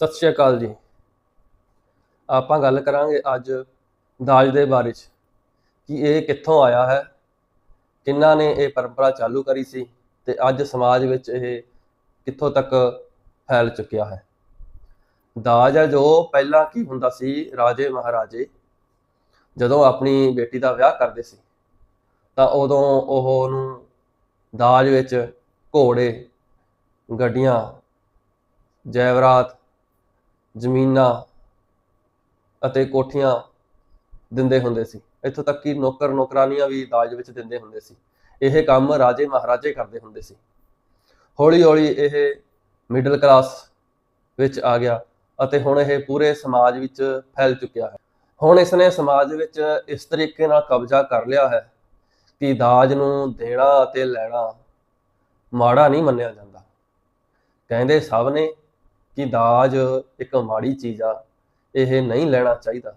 ਸਤਿ ਸ਼੍ਰੀ ਅਕਾਲ ਜੀ। ਆਪਾਂ ਗੱਲ ਕਰਾਂਗੇ ਅੱਜ ਦਾਜ ਦੇ ਬਾਰੇ 'ਚ, ਕਿ ਇਹ ਕਿੱਥੋਂ ਆਇਆ ਹੈ ਕਿਹਨਾਂ ਨੇ ਇਹ ਪਰੰਪਰਾ ਚਾਲੂ ਕਰੀ ਸੀ ਤੇ ਅੱਜ ਸਮਾਜ ਵਿੱਚ ਇਹ ਕਿੱਥੋਂ ਤੱਕ ਫੈਲ ਚੁੱਕਿਆ ਹੈ। ਦਾਜ ਹੈ ਜੋ ਪਹਿਲਾਂ ਕੀ ਹੁੰਦਾ ਸੀ, ਰਾਜੇ ਮਹਾਰਾਜੇ ਜਦੋਂ ਆਪਣੀ ਬੇਟੀ ਦਾ ਵਿਆਹ ਕਰਦੇ ਸੀ, ਤਾਂ ਉਦੋਂ ਉਹ ਉਹਨੂੰ ਦਾਜ ਵਿੱਚ ਘੋੜੇ, ਗੱਡੀਆਂ, ਜੈਵਰਾਤ ਜ਼ਮੀਨਾਂ ਅਤੇ ਕੋਠੀਆਂ ਦਿੰਦੇ ਹੁੰਦੇ ਸੀ। ਇੱਥੋਂ ਤੱਕ ਕਿ ਨੌਕਰ ਨੌਕਰਾਨੀਆਂ ਵੀ ਦਾਜ ਵਿੱਚ ਦਿੰਦੇ ਹੁੰਦੇ ਸੀ। ਇਹ ਕੰਮ ਰਾਜੇ ਮਹਾਰਾਜੇ ਕਰਦੇ ਹੁੰਦੇ ਸੀ। ਹੌਲੀ ਹੌਲੀ ਇਹ ਮਿਡਲ ਕਲਾਸ ਵਿੱਚ ਆ ਗਿਆ ਅਤੇ ਹੁਣ ਇਹ ਪੂਰੇ ਸਮਾਜ ਵਿੱਚ ਫੈਲ ਚੁੱਕਿਆ ਹੈ। ਹੁਣ ਇਸ ਨੇ ਸਮਾਜ ਵਿੱਚ ਇਸ ਤਰੀਕੇ ਨਾਲ ਕਬਜ਼ਾ ਕਰ ਲਿਆ ਹੈ ਕਿ ਦਾਜ ਨੂੰ ਦੇਣਾ ਅਤੇ ਲੈਣਾ ਮਾੜਾ ਨਹੀਂ ਮੰਨਿਆ ਜਾਂਦਾ। ਕਹਿੰਦੇ ਸਭ ਨੇ ਕਿ ਦਾਜ ਇੱਕ ਮਾੜੀ ਚੀਜ਼ ਆ, ਇਹ ਨਹੀਂ ਲੈਣਾ ਚਾਹੀਦਾ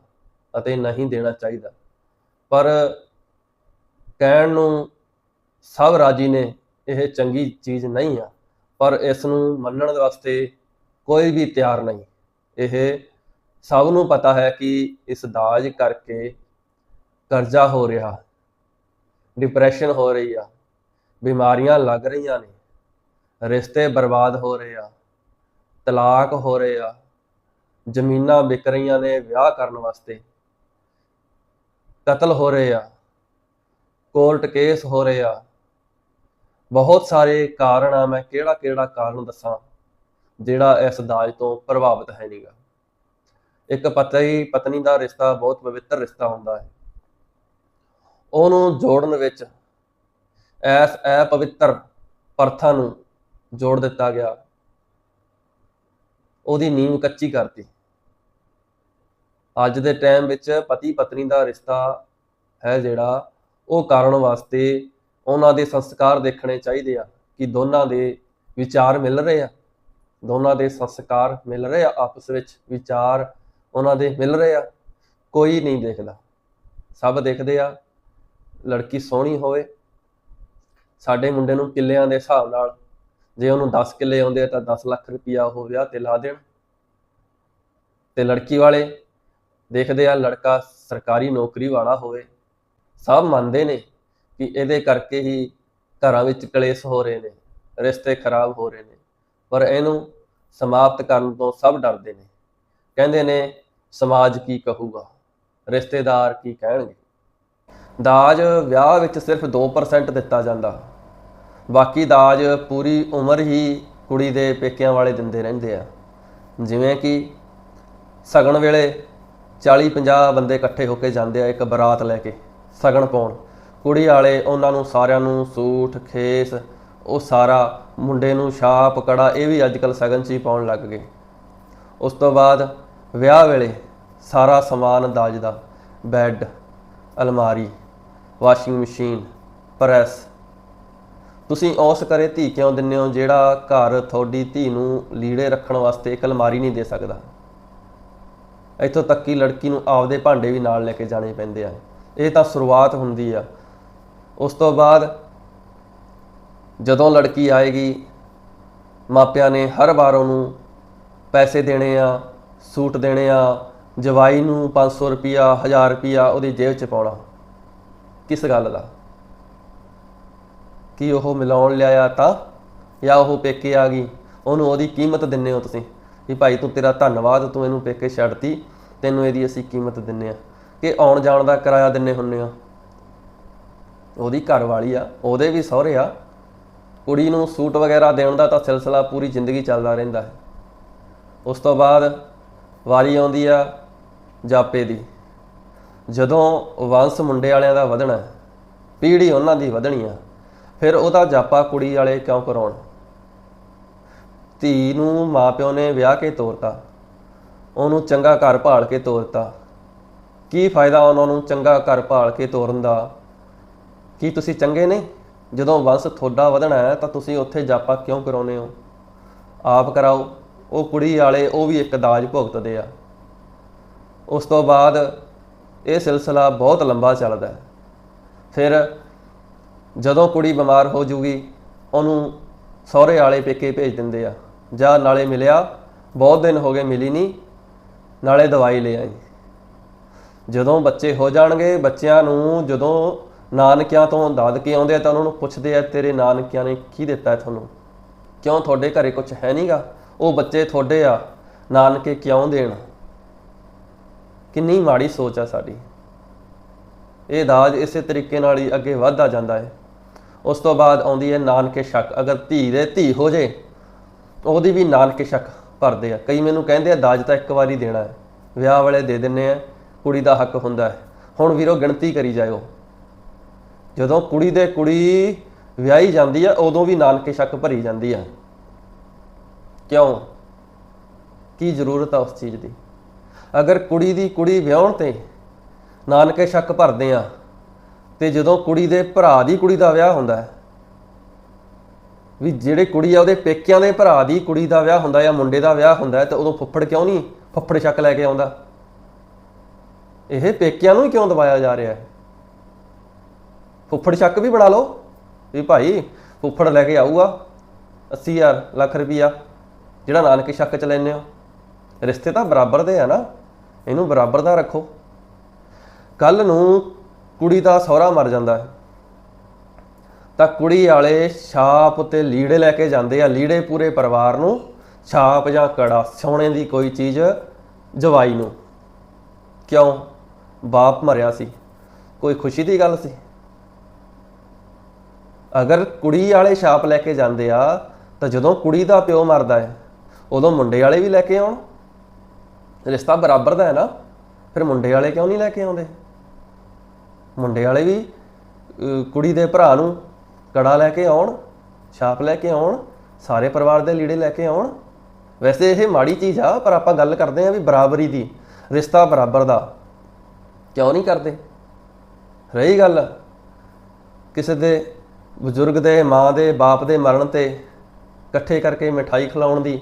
ਅਤੇ ਨਹੀਂ ਦੇਣਾ ਚਾਹੀਦਾ। ਪਰ ਕਹਿਣ ਨੂੰ ਸਭ ਰਾਜੀ ਨੇ, ਇਹ ਚੰਗੀ ਚੀਜ਼ ਨਹੀਂ ਆ। ਪਰ ਇਸ ਨੂੰ ਮੰਨਣ ਵਾਸਤੇ ਕੋਈ ਵੀ ਤਿਆਰ ਨਹੀਂ। ਇਹ ਸਭ ਨੂੰ ਪਤਾ ਹੈ ਕਿ ਇਸ ਦਾਜ ਕਰਕੇ ਕਰਜ਼ਾ ਹੋ ਰਿਹਾ, ਡਿਪਰੈਸ਼ਨ ਹੋ ਰਹੀ ਆ, ਬਿਮਾਰੀਆਂ ਲੱਗ ਰਹੀਆਂ ਨੇ, ਰਿਸ਼ਤੇ ਬਰਬਾਦ ਹੋ ਰਹੇ ਆ। ਤਲਾਕ ਹੋ ਰਹੇ ਆ, ਜ਼ਮੀਨਾਂ ਵਿਕ ਰਹੀਆਂ ਨੇ ਵਿਆਹ ਕਰਨ ਵਾਸਤੇ, ਕਤਲ ਹੋ ਰਹੇ ਆ, ਕੋਰਟ ਕੇਸ ਹੋ ਰਹੇ ਆ। ਬਹੁਤ ਸਾਰੇ ਕਾਰਨ ਆ, ਮੈਂ ਕਿਹੜਾ ਕਿਹੜਾ ਕਾਰਨ ਦੱਸਾਂ, ਜਿਹੜਾ ਇਸ ਦਾਜ ਤੋਂ ਪ੍ਰਭਾਵਿਤ ਹੈ ਨਹੀਂਗਾ ਇੱਕ ਪਤੀ ਪਤਨੀ ਦਾ ਰਿਸ਼ਤਾ ਬਹੁਤ ਪਵਿੱਤਰ ਰਿਸ਼ਤਾ ਹੁੰਦਾ ਹੈ। ਉਹਨੂੰ ਜੋੜਨ ਵਿੱਚ ਐਸ ਐ ਪਵਿੱਤਰ ਪਰਥਾ ਨੂੰ ਜੋੜ ਦਿੱਤਾ ਗਿਆ। ਉਹਦੀ ਨੀਂਵ ਕੱਚੀ ਕਰਤੀ। ਅੱਜ ਦੇ ਟਾਈਮ ਵਿੱਚ ਪਤੀ ਪਤਨੀ ਦਾ ਰਿਸ਼ਤਾ ਹੈ ਜਿਹੜਾ, ਉਹ ਕਰਨ ਵਾਸਤੇ ਉਹਨਾਂ ਦੇ ਸੰਸਕਾਰ ਦੇਖਣੇ ਚਾਹੀਦੇ ਆ ਕਿ ਦੋਨਾਂ ਦੇ ਵਿਚਾਰ ਮਿਲ ਰਹੇ ਆ। ਦੋਨਾਂ ਦੇ ਸੰਸਕਾਰ ਮਿਲ ਰਹੇ ਆ, ਆਪਸ ਵਿੱਚ ਵਿਚਾਰ ਉਹਨਾਂ ਦੇ ਮਿਲ ਰਹੇ ਆ। ਕੋਈ ਨਹੀਂ ਦੇਖਦਾ। ਸਭ ਦੇਖਦੇ ਆ, ਲੜਕੀ ਸੋਹਣੀ ਹੋਵੇ। ਸਾਡੇ ਮੁੰਡੇ ਨੂੰ ਕਿੱਲਿਆਂ ਦੇ ਹਿਸਾਬ ਨਾਲ ਜੇ ਉਹਨੂੰ 10 ਕਿੱਲੇ ਆਉਂਦੇ ਆ ਤਾਂ 10 ਲੱਖ ਰੁਪਇਆ ਉਹ ਵਿਆਹ ਤੇ ਲਾ ਦੇਣ। ਤੇ ਲੜਕੀ ਵਾਲੇ ਦੇਖਦੇ ਆ ਲੜਕਾ ਸਰਕਾਰੀ ਨੌਕਰੀ ਵਾਲਾ ਹੋਵੇ, ਸਭ ਮੰਨਦੇ ਨੇ ਕਿ ਇਹਦੇ ਕਰਕੇ ਹੀ ਘਰਾਂ ਵਿੱਚ ਕਲੇਸ਼ ਹੋ ਰਹੇ ਨੇ, ਰਿਸ਼ਤੇ ਖਰਾਬ ਹੋ ਰਹੇ ਨੇ, ਪਰ ਇਹਨੂੰ ਸਮਾਪਤ ਕਰਨ ਤੋਂ ਸਭ ਡਰਦੇ ਨੇ। ਕਹਿੰਦੇ ਨੇ, ਸਮਾਜ ਕੀ ਕਹੂਗਾ, ਰਿਸ਼ਤੇਦਾਰ ਕੀ ਕਹਿਣਗੇ? ਦਾਜ ਵਿਆਹ ਵਿੱਚ ਸਿਰਫ 2% ਦਿੱਤਾ ਜਾਂਦਾ। ਬਾਕੀ ਦਾਜ ਪੂਰੀ ਉਮਰ ਹੀ ਕੁੜੀ ਦੇ ਪੇਕਿਆਂ ਵਾਲੇ ਦਿੰਦੇ ਰਹਿੰਦੇ ਆ। ਜਿਵੇਂ ਕਿ ਸਗਨ ਵੇਲੇ 40 50 ਬੰਦੇ ਇਕੱਠੇ ਹੋ ਕੇ ਜਾਂਦੇ ਆ ਇੱਕ ਬਰਾਤ ਲੈ ਕੇ ਸਗਨ ਪਾਉਣ। ਕੁੜੀ ਵਾਲੇ ਉਹਨਾਂ ਨੂੰ ਸਾਰਿਆਂ ਨੂੰ ਸੂਟ, ਖੇਸ, ਉਹ ਸਾਰਾ ਮੁੰਡੇ ਨੂੰ ਛਾਪ, ਕੜਾ, ਇਹ ਵੀ ਅੱਜਕੱਲ ਸਗਨ 'ਚ ਹੀ ਪਾਉਣ ਲੱਗ ਗਏ। ਉਸ ਤੋਂ ਬਾਅਦ ਵਿਆਹ ਵੇਲੇ ਸਾਰਾ ਸਮਾਨ ਦਾਜ ਦਾ, ਬੈੱਡ, ਅਲਮਾਰੀ, ਵਾਸ਼ਿੰਗ ਮਸ਼ੀਨ, ਪ੍ਰੈਸ ਤੁਸੀਂ ਉਸ ਕਰੇ ਧੀ ਕਿਉਂ ਦਿੰਦੇ ਹੋ ਜਿਹੜਾ ਘਰ ਤੁਹਾਡੀ ਧੀ ਨੂੰ ਲੀੜੇ ਰੱਖਣ ਵਾਸਤੇ ਇੱਕ ਅਲਮਾਰੀ ਨਹੀਂ ਦੇ ਸਕਦਾ? ਇੱਥੋਂ ਤੱਕ ਕਿ ਲੜਕੀ ਨੂੰ ਆਪਦੇ ਭਾਂਡੇ ਵੀ ਨਾਲ ਲੈ ਕੇ ਜਾਣੇ ਪੈਂਦੇ ਆ। ਇਹ ਤਾਂ ਸ਼ੁਰੂਆਤ ਹੁੰਦੀ ਆ। ਉਸ ਤੋਂ ਬਾਅਦ ਜਦੋਂ ਲੜਕੀ ਆਏਗੀ, ਮਾਪਿਆਂ ਨੇ ਹਰ ਵਾਰ ਉਹਨੂੰ ਪੈਸੇ ਦੇਣੇ ਆ, ਸੂਟ ਦੇਣੇ ਆ, ਜਵਾਈ ਨੂੰ 500 ਰੁਪਿਆ 1000 ਰੁਪਿਆ ਉਹਦੀ ਜੇਬ 'ਚ ਪਾਉਣਾ। ਕਿਸ ਗੱਲ ਦਾ? ਕਿ ਉਹ ਮਿਲਾਉਣ ਲਿਆਇਆ ਤਾਂ? ਜਾਂ ਉਹ ਪੇਕੇ ਆ ਗਈ? ਉਹਨੂੰ ਉਹਦੀ ਕੀਮਤ ਦਿੰਨੇ ਹੋ ਤੁਸੀਂ। ਵੀ ਭਾਈ ਤੂੰ ਤੇਰਾ ਧੰਨਵਾਦ ਤੂੰ ਇਹਨੂੰ ਪੇਕੇ ਛੱਡਤੀ। ਤੈਨੂੰ ਇਹਦੀ ਅਸੀਂ ਕੀਮਤ ਦਿੰਨੇ ਆ। ਕਿ ਆਉਣ ਜਾਣ ਦਾ ਕਿਰਾਇਆ ਦਿੰਨੇ ਹੁੰਨੇ ਆ। ਉਹਦੀ ਘਰ ਵਾਲੀ ਆ ਉਹਦੇ ਵੀ ਸਹੁਰੇ ਆ। ਕੁੜੀ ਨੂੰ ਸੂਟ ਵਗੈਰਾ ਦੇਣ ਦਾ ਤਾਂ ਸਿਲਸਿਲਾ ਪੂਰੀ ਜ਼ਿੰਦਗੀ ਚੱਲਦਾ ਰਹਿੰਦਾ ਹੈ। ਉਸ ਤੋਂ ਬਾਅਦ ਵਾਰੀ ਆਉਂਦੀ ਆ ਜਾਪੇ ਦੀ। ਜਦੋਂ ਵੰਸ਼ ਮੁੰਡੇ ਵਾਲਿਆਂ ਦਾ ਵਧਣਾ ਹੈ, ਪੀੜ੍ਹੀ ਉਹਨਾਂ ਦੀ ਵਧਣੀ ਆ। ਫਿਰ ਉਹਦਾ ਜਾਪਾ ਕੁੜੀ ਵਾਲੇ ਕਿਉਂ ਕਰਾਉਣ? ਧੀ ਨੂੰ ਮਾਪਿਓ ਨੇ ਵਿਆਹ ਕੇ ਤੋਰਤਾ। ਉਹਨੂੰ ਚੰਗਾ ਘਰ ਭਾਲ ਕੇ ਤੋਰਤਾ। ਕੀ ਫਾਇਦਾ ਉਹਨਾਂ ਨੂੰ ਚੰਗਾ ਘਰ ਭਾਲ ਕੇ ਤੋਰਨ ਦਾ? ਕੀ ਤੁਸੀਂ ਚੰਗੇ ਨੇ? ਜਦੋਂ ਵੰਸ਼ ਤੁਹਾਡਾ ਵਧਣਾ ਹੈ ਤਾਂ ਤੁਸੀਂ ਉੱਥੇ ਜਾਪਾ ਕਿਉਂ ਕਰਾਉਨੇ ਹੋ? ਆਪ ਕਰਾਓ, ਉਹ ਕੁੜੀ ਵਾਲੇ ਉਹ ਵੀ ਇੱਕ ਦਾਜ ਭੁਗਤਦੇ ਆ। ਉਸ ਤੋਂ ਬਾਅਦ ਇਹ ਸਿਲਸਿਲਾ ਬਹੁਤ ਲੰਬਾ ਚੱਲਦਾ ਹੈ। ਫਿਰ ਜਦੋਂ ਕੁੜੀ ਬਿਮਾਰ ਹੋ ਜੂਗੀ, ਉਹਨੂੰ ਸਹੁਰੇ ਵਾਲੇ ਪੇਕੇ ਭੇਜ ਦਿੰਦੇ ਆ। ਜਾਂ ਨਾਲੇ ਮਿਲਿਆ, ਬਹੁਤ ਦਿਨ ਹੋ ਗਏ ਮਿਲੀ ਨਹੀਂ, ਨਾਲੇ ਦਵਾਈ ਲੈ ਆਈ। ਜਦੋਂ ਬੱਚੇ ਹੋ ਜਾਣਗੇ, ਬੱਚਿਆਂ ਨੂੰ ਜਦੋਂ ਨਾਨਕਿਆਂ ਤੋਂ ਦਾਦਕੇ ਆਉਂਦੇ ਆ ਤਾਂ ਉਹਨਾਂ ਨੂੰ ਪੁੱਛਦੇ ਆ, ਤੇਰੇ ਨਾਨਕਿਆਂ ਨੇ ਕੀ ਦਿੱਤਾ ਤੁਹਾਨੂੰ? ਕਿਉਂ ਤੁਹਾਡੇ ਘਰੇ ਕੁਝ ਹੈ ਨਹੀਂਗਾ ਉਹ ਬੱਚੇ ਤੁਹਾਡੇ ਆ, ਨਾਨਕੇ ਕਿਉਂ ਦੇਣ? ਕਿੰਨੀ ਮਾੜੀ ਸੋਚ ਆ ਸਾਡੀ। ਇਹ ਦਾਜ ਇਸੇ ਤਰੀਕੇ ਨਾਲ ਹੀ ਅੱਗੇ ਵੱਧਦਾ ਜਾਂਦਾ ਹੈ। ਉਸ ਤੋਂ ਬਾਅਦ ਆਉਂਦੀ ਹੈ ਨਾਨਕੇ ਸ਼ੱਕ। ਅਗਰ ਧੀ ਦੇ ਧੀ ਹੋ ਜੇ, ਉਹਦੀ ਵੀ ਨਾਨਕੇ ਸ਼ੱਕ ਭਰਦੇ ਆ। ਕਈ ਮੈਨੂੰ ਕਹਿੰਦੇ ਆ, ਦਾਜ ਤਾਂ ਇੱਕ ਵਾਰੀ ਦੇਣਾ ਹੈ। ਵਿਆਹ ਵਾਲੇ ਦੇ ਦਿੰਨੇ ਆ, ਕੁੜੀ ਦਾ ਹੱਕ ਹੁੰਦਾ ਹੈ। ਹੁਣ ਵੀਰੋ, ਗਿਣਤੀ ਕਰੀ ਜਾਇਓ। ਜਦੋਂ ਕੁੜੀ ਦੇ ਕੁੜੀ ਵਿਆਹੀ ਜਾਂਦੀ ਆ, ਉਦੋਂ ਵੀ ਨਾਨਕੇ ਸ਼ੱਕ ਭਰੀ ਜਾਂਦੀ ਆ। ਕਿਉਂ? ਕੀ ਜ਼ਰੂਰਤ ਆ ਉਸ ਚੀਜ਼ ਦੀ? ਅਗਰ ਕੁੜੀ ਦੀ ਕੁੜੀ ਵਿਆਹਣ ਤੇ ਨਾਨਕੇ ਸ਼ੱਕ ਭਰਦੇ ਆ ਤੇ ਜਦੋਂ ਕੁੜੀ ਦੇ ਭਰਾ ਦੀ ਕੁੜੀ ਦਾ ਵਿਆਹ ਹੁੰਦਾ ਹੈ, ਵੀ ਜਿਹੜੇ ਕੁੜੀ ਆ ਉਹਦੇ ਪੇਕਿਆਂ ਦੇ ਭਰਾ ਦੀ ਕੁੜੀ ਦਾ ਵਿਆਹ ਹੁੰਦਾ ਜਾਂ ਮੁੰਡੇ ਦਾ ਵਿਆਹ ਹੁੰਦਾ ਤੇ ਉਦੋਂ ਫੁੱਫੜ ਕਿਉਂ ਨਹੀਂ ਫੁੱਫੜ ਸ਼ੱਕ ਲੈ ਕੇ ਆਉਂਦਾ? ਇਹ ਪੇਕਿਆਂ ਨੂੰ ਹੀ ਕਿਉਂ ਦਬਾਇਆ ਜਾ ਰਿਹਾ ਹੈ? ਫੁੱਫੜ ਸ਼ੱਕ ਵੀ ਬਣਾ ਲਓ, ਵੀ ਭਾਈ ਫੁੱਫੜ ਲੈ ਕੇ ਆਊਗਾ 80000 ਲੱਖ ਰੁਪਈਆ, ਜਿਹੜਾ ਨਾਨਕੇ ਸ਼ੱਕ ਚ ਲੈਨੇ ਹੋ। ਰਿਸ਼ਤੇ ਤਾਂ ਬਰਾਬਰ ਦੇ ਆ ਨਾ, ਇਹਨੂੰ ਬਰਾਬਰ ਦਾ ਰੱਖੋ। ਕੱਲ ਨੂੰ ਕੁੜੀ ਦਾ ਸਹੁਰਾ ਮਰ ਜਾਂਦਾ ਹੈ। ਤਾਂ ਕੁੜੀ ਵਾਲੇ ਛਾਪ ਤੇ ਲੀੜੇ ਲੈ ਕੇ ਜਾਂਦੇ ਆ। ਲੀੜੇ ਪੂਰੇ ਪਰਿਵਾਰ ਨੂੰ ਛਾਪ ਜਾਂ ਕੜਾ, ਸੋਨੇ ਦੀ ਕੋਈ ਚੀਜ਼, ਜਵਾਈ ਨੂੰ। ਕਿਉਂ? ਬਾਪ ਮਰਿਆ ਸੀ। ਕੋਈ ਖੁਸ਼ੀ ਦੀ ਗੱਲ ਸੀ? ਅਗਰ ਕੁੜੀ ਵਾਲੇ ਛਾਪ ਲੈ ਕੇ ਜਾਂਦੇ ਆ, ਤਾਂ ਜਦੋਂ ਕੁੜੀ ਦਾ ਪਿਓ ਮਰਦਾ ਹੈ, ਉਦੋਂ ਮੁੰਡੇ ਵਾਲੇ ਵੀ ਲੈ ਕੇ ਆਉਣ। ਰਿਸ਼ਤਾ ਬਰਾਬਰ ਦਾ ਹੈ ਨਾ। ਫਿਰ ਮੁੰਡੇ ਵਾਲੇ ਕਿਉਂ ਨਹੀਂ ਲੈ ਕੇ ਆਉਂਦੇ? ਮੁੰਡੇ ਵਾਲੇ ਵੀ ਕੁੜੀ ਦੇ ਭਰਾ ਨੂੰ ਕੜਾ ਲੈ ਕੇ ਆਉਣ, ਛਾਪ ਲੈ ਕੇ ਆਉਣ, ਸਾਰੇ ਪਰਿਵਾਰ ਦੇ ਲੀੜੇ ਲੈ ਕੇ ਆਉਣ। ਵੈਸੇ ਇਹ ਮਾੜੀ ਚੀਜ਼ ਆ, ਪਰ ਆਪਾਂ ਗੱਲ ਕਰਦੇ ਆ ਵੀ ਬਰਾਬਰੀ ਦੀ, ਰਿਸ਼ਤਾ ਬਰਾਬਰ ਦਾ। ਕਿਉਂ ਨਹੀਂ ਕਰਦੇ? ਰਹੀ ਗੱਲ? ਕਿਸੇ ਦੇ ਬਜ਼ੁਰਗ ਦੇ, ਮਾਂ ਦੇ, ਬਾਪ ਦੇ ਮਰਨ ਤੇ ਇਕੱਠੇ ਕਰਕੇ ਮਿਠਾਈ ਖਿਲਾਉਣ ਦੀ,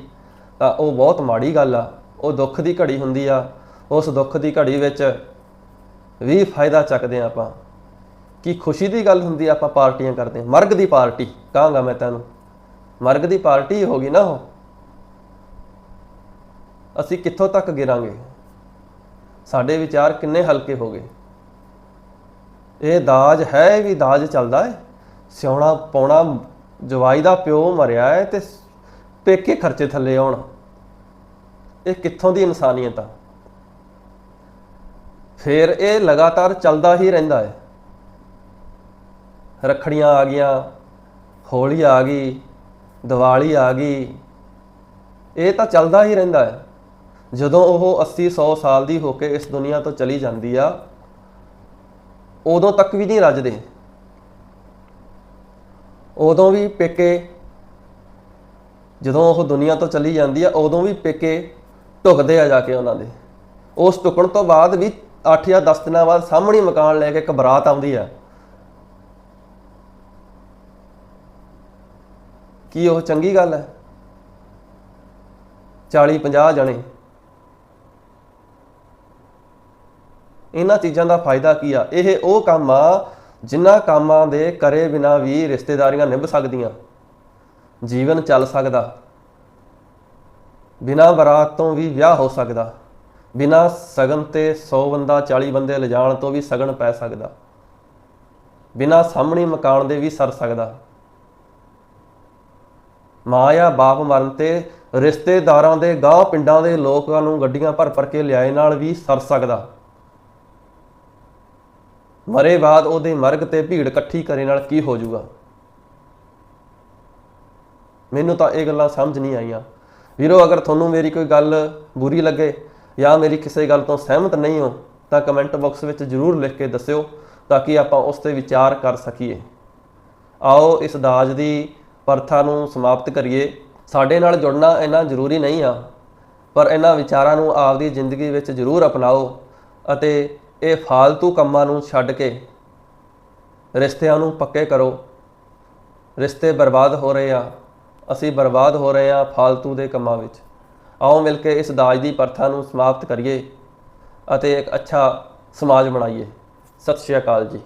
ਤਾਂ ਉਹ ਬਹੁਤ ਮਾੜੀ ਗੱਲ ਆ। ਉਹ ਦੁੱਖ ਦੀ ਘੜੀ ਹੁੰਦੀ ਆ। ਉਸ ਦੁੱਖ ਦੀ ਘੜੀ ਵਿੱਚ ਵੀ ਫਾਇਦਾ ਚੱਕਦੇ ਆ ਆਪਾਂ। ਕੀ ਖੁਸ਼ੀ ਦੀ ਗੱਲ ਹੁੰਦੀ ਆਪਾਂ ਪਾਰਟੀਆਂ ਕਰਦੇ ਹਾਂ। ਮਰਗ ਦੀ ਪਾਰਟੀ, ਕਹਾਂਗਾ ਮੈਂ ਤੈਨੂੰ। ਮਰਗ ਦੀ ਪਾਰਟੀ ਹੋ ਗਈ ਨਾ ਉਹ। ਅਸੀਂ ਕਿੱਥੋਂ ਤੱਕ ਗਿਰਾਂਗੇ? ਸਾਡੇ ਵਿਚਾਰ ਕਿੰਨੇ ਹਲਕੇ ਹੋ ਗਏ। ਇਹ ਦਾਜ ਹੈ ਵੀ ਦਾਜ ਚੱਲਦਾ ਹੈ। ਸਿਉਣਾ ਪਾਉਣਾ, ਜਵਾਈ ਦਾ ਪਿਓ ਮਰਿਆ ਹੈ ਤੇ ਪੇਕੇ ਖਰਚੇ ਥੱਲੇ ਆਉਣ। ਇਹ ਕਿੱਥੋਂ ਦੀ ਇਨਸਾਨੀਅਤ ਆ? ਫਿਰ ਇਹ ਲਗਾਤਾਰ ਚੱਲਦਾ ਹੀ ਰਹਿੰਦਾ ਹੈ। ਰੱਖੜੀਆਂ ਆ ਗਈਆਂ, ਹੋਲੀ ਆ ਗਈ, ਦੀਵਾਲੀ ਆ ਗਈ, ਇਹ ਤਾਂ ਚੱਲਦਾ ਹੀ ਰਹਿੰਦਾ ਹੈ। ਜਦੋਂ ਉਹ 80 100 ਸਾਲ ਦੀ ਹੋ ਕੇ ਇਸ ਦੁਨੀਆ ਤੋਂ ਚਲੀ ਜਾਂਦੀ ਆ, ਉਦੋਂ ਤੱਕ ਵੀ ਨਹੀਂ ਰੱਜਦੇ। ਉਦੋਂ ਵੀ ਪੇਕੇ, ਜਦੋਂ ਉਹ ਦੁਨੀਆ ਤੋਂ ਚਲੀ ਜਾਂਦੀ ਆ, ਉਦੋਂ ਵੀ ਪੇਕੇ ਢੁਕਦੇ ਆ ਜਾ ਕੇ ਉਹਨਾਂ ਦੇ। ਉਸ ਟੁਕਣ ਤੋਂ ਬਾਅਦ ਵੀ 8 ਜਾਂ 10 ਦਿਨਾਂ ਬਾਅਦ ਸਾਹਮਣੇ ਮਕਾਨ ਲੈ ਕੇ ਇੱਕ ਬਰਾਤ ਆਉਂਦੀ ਆ। ਕੀ ਉਹ ਚੰਗੀ ਗੱਲ ਹੈ? 40 50 ਜਣੇ। ਇਹਨਾਂ ਚੀਜ਼ਾਂ ਦਾ ਫਾਇਦਾ ਕੀ ਆ? ਇਹ ਉਹ ਕੰਮ ਆ ਜਿਨ੍ਹਾਂ ਕੰਮਾਂ ਦੇ ਕਰੇ ਬਿਨਾ ਵੀ ਰਿਸ਼ਤੇਦਾਰੀਆਂ ਨਿਭ ਸਕਦੀਆਂ। ਜੀਵਨ ਚੱਲ ਸਕਦਾ। ਬਿਨਾ ਬਰਾਤ ਤੋਂ ਵੀ ਵਿਆਹ ਹੋ ਸਕਦਾ। ਬਿਨਾ ਸਗਨ ਤੇ 100 ਬੰਦਾ 40 ਬੰਦੇ ਲਿਜਾਣ ਤੋਂ ਵੀ ਸਗਨ ਪੈ ਸਕਦਾ। ਬਿਨਾ ਸਾਹਮਣੇ ਮਕਾਨ ਦੇ ਵੀ ਸਰ ਸਕਦਾ। ਮਾਂ ਜਾਂ ਬਾਪ ਮਰਨ ਤੇ ਰਿਸ਼ਤੇਦਾਰਾਂ ਦੇ ਗਾਹ ਪਿੰਡਾਂ ਦੇ ਲੋਕਾਂ ਨੂੰ ਗੱਡੀਆਂ ਭਰ ਭਰ ਕੇ ਲਿਆਏ ਨਾਲ ਵੀ ਸਰ ਸਕਦਾ। ਮਰੇ ਬਾਅਦ ਉਹਦੇ ਮਰਗ ਤੇ ਭੀੜ ਇਕੱਠੀ ਕਰੇ ਨਾਲ ਕੀ ਹੋ ਜਾਊਗਾ? ਮੈਨੂੰ ਤਾਂ ਇਹ ਗੱਲਾਂ ਸਮਝ ਨਹੀਂ ਆਈਆਂ। ਵੀਰੋ, ਅਗਰ ਤੁਹਾਨੂੰ ਮੇਰੀ ਕੋਈ ਗੱਲ ਬੁਰੀ ਲੱਗੇ ਜਾਂ ਮੇਰੀ ਕਿਸੇ ਗੱਲ ਤੋਂ ਸਹਿਮਤ ਨਹੀਂ ਹੋ, ਤਾਂ ਕਮੈਂਟ ਬਾਕਸ ਵਿੱਚ ਜਰੂਰ ਲਿਖ ਕੇ ਦੱਸਿਓ, ਤਾਂ ਕਿ ਆਪਾਂ ਉਸ ਤੇ ਵਿਚਾਰ ਕਰ ਸਕੀਏ। ਆਓ ਇਸ ਦਾਜ ਦੀ ਪ੍ਰਥਾ ਨੂੰ ਸਮਾਪਤ ਕਰੀਏ। ਸਾਡੇ ਨਾਲ ਜੁੜਨਾ ਇੰਨਾ ਜ਼ਰੂਰੀ ਨਹੀਂ ਆ, ਪਰ ਇਹਨਾਂ ਵਿਚਾਰਾਂ ਨੂੰ ਆਪਦੀ ਜ਼ਿੰਦਗੀ ਵਿੱਚ ਜ਼ਰੂਰ ਅਪਣਾਓ ਅਤੇ ਇਹ ਫਾਲਤੂ ਕੰਮਾਂ ਨੂੰ ਛੱਡ ਕੇ ਰਿਸ਼ਤਿਆਂ ਨੂੰ ਪੱਕੇ ਕਰੋ। ਰਿਸ਼ਤੇ ਬਰਬਾਦ ਹੋ ਰਹੇ ਆ, ਅਸੀਂ ਬਰਬਾਦ ਹੋ ਰਹੇ ਆ ਫਾਲਤੂ ਦੇ ਕੰਮਾਂ ਵਿੱਚ। ਆਓ ਮਿਲ ਕੇ ਇਸ ਦਾਜ ਦੀ ਪ੍ਰਥਾ ਨੂੰ ਸਮਾਪਤ ਕਰੀਏ ਅਤੇ ਇੱਕ ਅੱਛਾ ਸਮਾਜ ਬਣਾਈਏ। ਸਤਿ ਸ਼੍ਰੀ ਅਕਾਲ ਜੀ।